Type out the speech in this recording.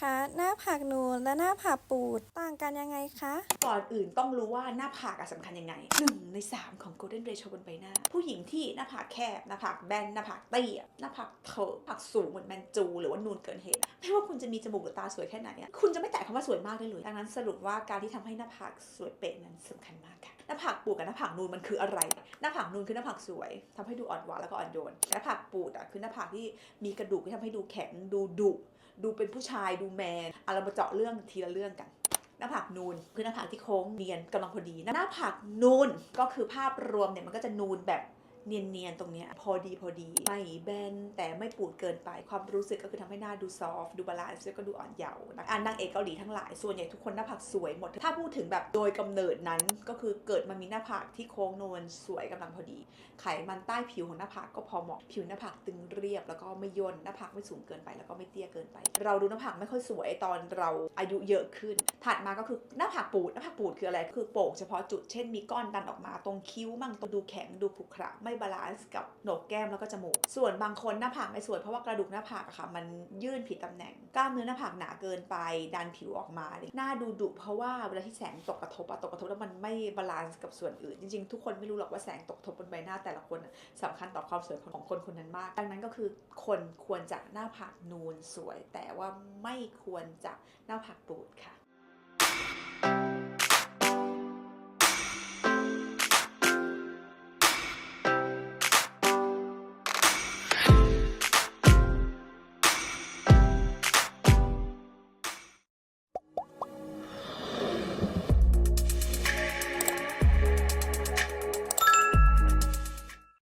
คะ หน้าผากนูนและหน้าผากปูดต่างกันยังไงคะ ก่อนอื่นต้องรู้ว่าหน้าผากสำคัญยังไงหนึ่งในสามของ golden ratio บนใบหน้า ผู้หญิงที่หน้าผากแคบ หน้าผากแบน หน้าผากเตี้ย หน้าผากเถอะผากสูงเหมือนแมนจู หรือว่านูนเกินเหตุ ไม่ว่าคุณจะมีจมูกหรือตาสวยแค่ไหน คุณจะไม่แตะคำว่าสวยมากได้เลย ดังนั้นสรุปว่าการที่ทำให้หน้าผากสวยเป๊ะนั้นสำคัญมากค่ะ หน้าผากปูดกับหน้าผากนูนมันคืออะไร หน้าผากนูนคือหน้าผากสวยทำให้ดูอ่อนหวานแล้วก็อ่อนโยน หน้าผากปูดอะคือหน้าผากที่มีกระดูกที่ทำให้ดูแข็งดูดุ ดูเป็นผู้ชายดูแมนเอาเรามาเจาะเรื่องทีละเรื่องกันหน้าผากนูนคือหน้าผากที่โค้งเนียนกำลังพอดีหน้าผากนูนก็คือภาพรวมเนี่ยมันก็จะนูนแบบ เนียนๆตรงเนี้ยพอดีพอดีไม่แบนแต่ไม่ปูดเกินไปความรู้สึกก็คือทำให้หน้าดูซอฟดูบาลานซ์แล้วก็ดูอ่อนเยาว์นะอ่านางเอกเกาหลีทั้งหลายส่วนใหญ่ทุกคนหน้าผากสวยหมด ถ้าพูดถึงแบบโดยกำเนิดนั้นก็คือเกิดมามีหน้าผากที่โค้งนูนสวยกำลังพอดี ไขมันใต้ผิวของหน้าผากก็พอเหมาะผิวหน้าผากตึงเรียบ แล้วก็ไม่ย่นหน้าผากไม่สูงเกินไป แล้วก็ไม่เตี้ยเกินไป เราดูหน้าผากไม่ค่อยสวยตอนเราอายุเยอะขึ้น ถัดมาก็คือหน้าผากปูดหน้าผากปูดคืออะไรคือโป่งเฉพาะจุดเช่นมีก้อนดันออกมาตรงคิ้วมั่งตรงดูแข็งดูขรุขระไม่บาลานซ์กับโหนกแก้มแล้วก็จมูก ส่วนบางคนหน้าผากไม่สวยเพราะว่ากระดูกหน้าผากอะค่ะ มันยื่นผิดตำแหน่ง กล้ามเนื้อหน้าผากหนาเกินไป ดันผิวออกมาเลยหน้าดูดุเพราะว่าเวลาที่แสงตกกระทบอะตกกระทบแล้วมันไม่บาลานซ์กับส่วนอื่น จริงๆ ทุกคนไม่รู้หรอกว่าแสงตกกระทบบนใบหน้าแต่ละคนอะสำคัญต่อความสวยของคนคนนั้นมาก ดังนั้นก็คือคนควรจะหน้าผากนูนสวย แต่ว่าไม่ควรจะหน้าผากปูดค่ะ